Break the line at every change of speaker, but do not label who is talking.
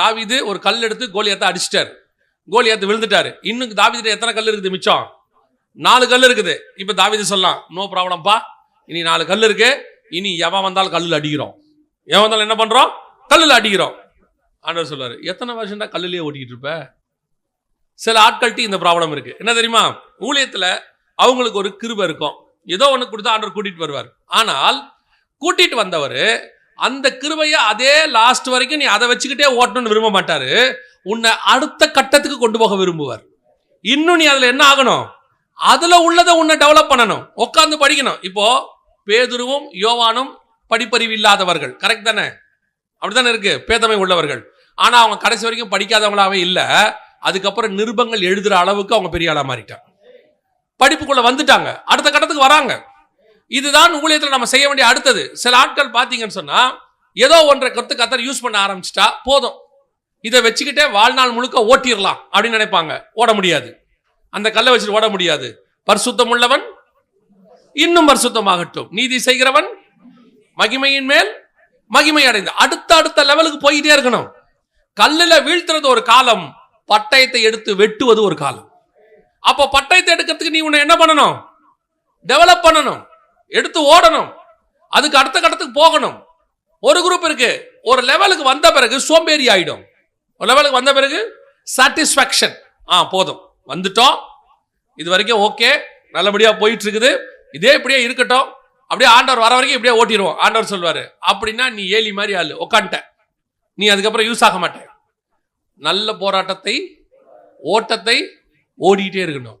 தாவீது ஒரு கல் எடுத்து கோலியாத்தை அடிச்சிட்டாரு. கோலியாத்து விழுந்துட்டாரு. இன்னும் தாவிதிட்ட எத்தனை கல் இருக்குது மிச்சம்? நாலு கல் இருக்குது. இப்போ தாவீது சொல்லலாம் நோ ப்ராப்ளம்ப்பா இனி நாலு கல் இருக்கு. இனி எவன் வந்தாலும் கல்லில் அடிக்கிறோம். எவன் வந்தாலும் என்ன பண்றோம்? கல்லில் அடிக்கிறோம். ஆண்டவர் சொல்றாரு எத்தனை வருஷம் தான் கல்லுலயே ஓட்டிக்கிட்டு இருப்ப? சில ஆட்கள்கிட்ட இந்த ப்ராப்ளம் இருக்கு. என்ன தெரியுமா? ஊழியத்தில் அவங்களுக்கு ஒரு கிருபை இருக்கும். ஏதோ ஒன்று கொடுத்து ஆண்டவர் கூட்டிட்டு வருவார். ஆனால் கூட்டிட்டு வந்தவர் அந்த கிருபையை அதே லாஸ்ட் வரைக்கும் நீ அதை வச்சுக்கிட்டே ஓட்டணும்னு விரும்ப மாட்டாரு. உன்னை அடுத்த கட்டத்துக்கு கொண்டு போக விரும்புவார். இன்னும் நீ அதில் என்ன ஆகணும்? அதில் உள்ளதை உன்னை டெவலப் பண்ணணும். உட்காந்து படிக்கணும். இப்போ பேதுருவும் யோவானும் படிப்பறிவு இல்லாதவர்கள். கரெக்ட் தானே? அப்படித்தானே இருக்கு? பேதமை உள்ளவர்கள். ஆனால் அவங்க கடைசி வரைக்கும் படிக்காதவங்களாவே இல்லை. அதுக்கப்புறம் நிருபங்கள் எழுதுகிற அளவுக்கு அவங்க பெரிய ஆளாக மாறிட்டாங்க. படிப்புக்குள்ளே வந்துட்டாங்க. அடுத்த கட்டத்துக்கு வராங்க. இதுதான் ஊழியத்தில் நம்ம செய்ய வேண்டிய அடுத்தது. சில ஆட்கள் பார்த்தீங்கன்னு சொன்னால் ஏதோ ஒன்றை கத்து கத்தர் யூஸ் பண்ண ஆரம்பிச்சிட்டா போதும். இதை வச்சுக்கிட்டே வாழ்நாள் முழுக்க ஓட்டிடலாம் அப்படின்னு நினைப்பாங்க. ஓட முடியாது. அந்த கல்லை வச்சுட்டு ஓட முடியாது. பரிசுத்தம் உள்ளவன் இன்னும் பரிசுத்தமாகட்டும். நீதி செய்கிறவன் மகிமையின் மேல் மகிமை அடைந்து அடுத்த அடுத்த லெவலுக்கு போயிட்டே இருக்கணும். கல்லுல வீழ்த்துறது ஒரு காலம் பட்டயத்தை எடுத்து வெட்டுவது ஒரு காலம். அப்போ பட்டயத்தை எடுக்கிறதுக்கு நீ உன்னை என்ன பண்ணணும்? டெவலப் பண்ணணும். எடுத்து ஓடணும். அதுக்கு அடுத்த கட்டத்துக்கு போகணும். ஒரு குரூப் இருக்கு. ஒரு லெவலுக்கு வந்த பிறகு சோம்பேறி ஆயிடும். ஒரு லெவலுக்கு வந்த பிறகு சாட்டிஸ்ஃபேக்ஷன் ஆ போதும். வந்துட்டோம். இது வரைக்கும் ஓகே. நல்லபடியாக போயிட்டு இருக்குது இதே இப்படியே இருக்கட்டும். அப்படியே ஆண்டவர் வர வரைக்கும் இப்படியே ஓட்டிடுவோம். ஆண்டவர் சொல்வார் அப்படின்னா நீ ஏலி மாதிரி ஆளு. உக்காண்ட நீ அதுக்கப்புறம் யூஸ் ஆக மாட்ட. நல்ல போராட்டத்தை ஓட்டத்தை ஓடிக்கிட்டே இருக்கணும்.